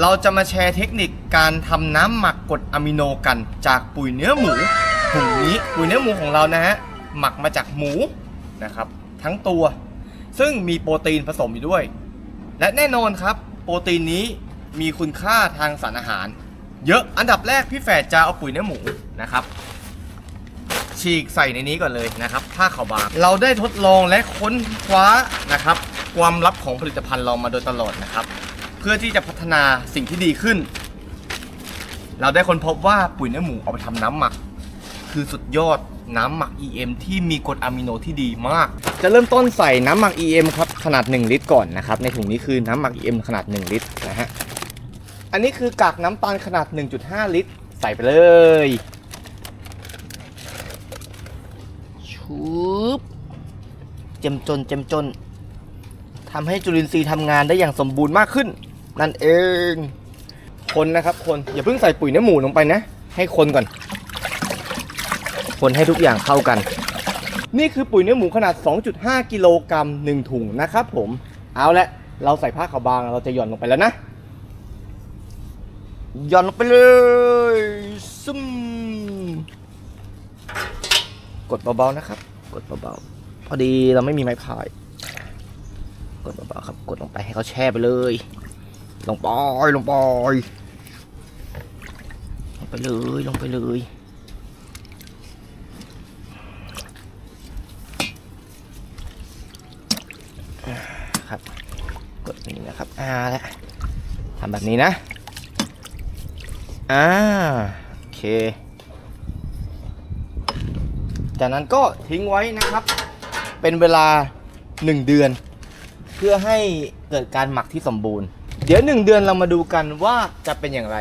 เราจะมาแชร์เทคนิคการทำน้ำหมักกรดอะมิโนกันจากปุ๋ยเนื้อหมูถุงนี้ปุ๋ยเนื้อหมูของเรานะฮะหมักมาจากหมูนะครับ ทั้งตัว ซึ่งมีโปรตีนผสมอยู่ด้วย และแน่นอนครับ โปรตีนนี้มีคุณค่าทางสารอาหาร เยอะอันดับแรกพี่แฝดจะเอาปุ๋ยเนื้อหมูนะครับ ฉีกใส่ในนี้ก่อนเลยนะครับผ้าขาวบางเราได้ทดลองและค้นคว้านะครับ ความลับของผลิตภัณฑ์เรามาโดยตลอดนะครับ เพื่อที่จะพัฒนาสิ่งที่ดีขึ้น เราได้ค้นพบว่าปุ๋ยเนื้อหมูเอาไปทำน้ำหมัก คือสุดยอดน้ำหมัก EM ที่มีกรดอะมิโนที่ดีมาก จะเริ่มต้นใส่น้ำหมัก EM ครับขนาด 1 ลิตรก่อนนะครับ ในถุงนี้คือน้ำหมัก EM ขนาด 1 ลิตรนะฮะ อันนี้คือกากน้ำตาลขนาด 1.5 ลิตร ใส่ไปเลยชุบเจ็มจนเจ็มจนทำให้จุลินทรีย์ทำงานได้อย่างสมบูรณ์มากขึ้น นั่นเอง คนนะครับคนอย่าเพิ่งใส่ปุ๋ยเนื้อหมูลงไปนะ ให้คนก่อน คนให้ทุกอย่างเข้ากัน นี่คือปุ๋ยเนื้อหมูขนาด 2.5 กิโลกรัม1ถุงนะครับผมเอาละเราใส่ผ้าขาวบางเราจะหย่อนลงไปแล้วนะหย่อนลงไปเลยซึมกดเบาๆนะครับ กดเบาๆพอดีเราไม่มีไม้พาย กดเบาๆครับ กดลงไปให้เขาแช่ไปเลย ลงไปลงไปลงไปเลยลงไปเลยครับกดนี้นะครับอ่าแล้วทำแบบนี้นะอ่าโอเค จากนั้นก็ทิ้งไว้นะครับ เป็นเวลา 1 เดือน เพื่อให้เกิดการหมักที่สมบูรณ์ เดี๋ยว 1 เดือนเรามาดูกันว่าจะเป็นอย่างไร